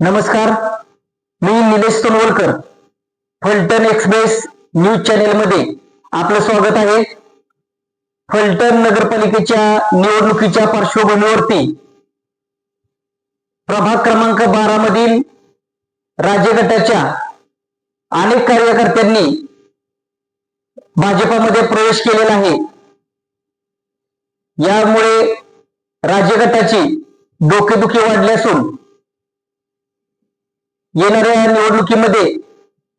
नमस्कार मी Nilesh Sonavalkar Phaltan express news channel मध्ये आपलं स्वागत आहे. फलटण नगरपालिकेच्या निवडणुकीच्या पार्श्वभूमीवरती प्रभाग क्रमांक बारा मधील राज्य गटाच्या अनेक कार्यकर्त्यांनी भाजपामध्ये प्रवेश केलेला आहे. यामुळे राज्य गटाची डोकेदुखी वाढली असून येणाऱ्या निवडणुकीमध्ये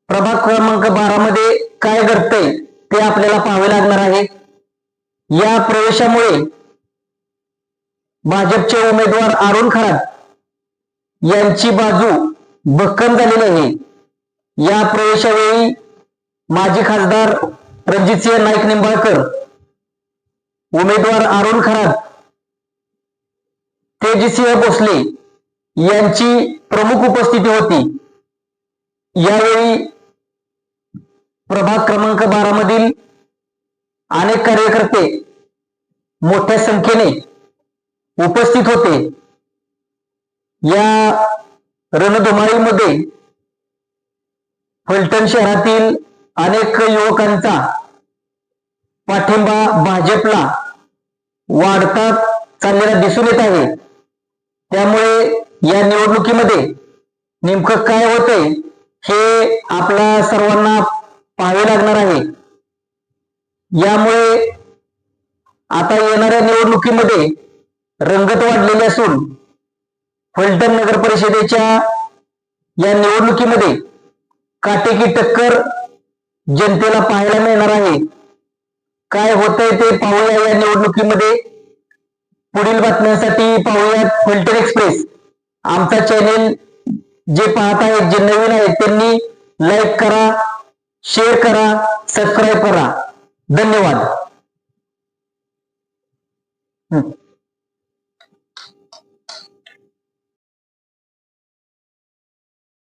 प्रभाग क्रमांक बारामध्ये काय घडतंय ते आपल्याला पाहावे लागणार आहे. या प्रवेशामुळे भाजपचे उमेदवार अरुण खरात यांची बाजू भक्कम झालेली आहे. या प्रवेशावेळी माजी खासदार रणजितसिंह नाईक निंबाळकर उमेदवार अरुण खरात तेजसिंह भोसले यांची प्रमुख उपस्थिती होती. यावेळी प्रभाग क्रमांक बारा मधील अनेक कार्यकर्ते मोठ्या संख्येने उपस्थित होते. या रणधुमाळीमध्ये फलटण शहरातील अनेक युवकांचा पाठिंबा भाजपला वाढता चाललेला दिसून येत आहे. त्यामुळे या निवडणुकीमध्ये नेमकं काय होतंय हे आपल्या सर्वांना पाहावे लागणार आहे. यामुळे आता येणाऱ्या निवडणुकीमध्ये रंगत वाढलेली असून फलटण नगर परिषदेच्या या निवडणुकीमध्ये काटेकी टक्कर जनतेला पाहायला मिळणार आहे. काय होतंय ते पाहूया या निवडणुकीमध्ये. पुढील बातम्यांसाठी पाहूयात फिल्टर एक्सप्रेस. आमचा चॅनेल जे पाहत आहेत जे नवीन आहेत त्यांनी लाईक करा शेअर करा सबस्क्राईब करा. धन्यवाद.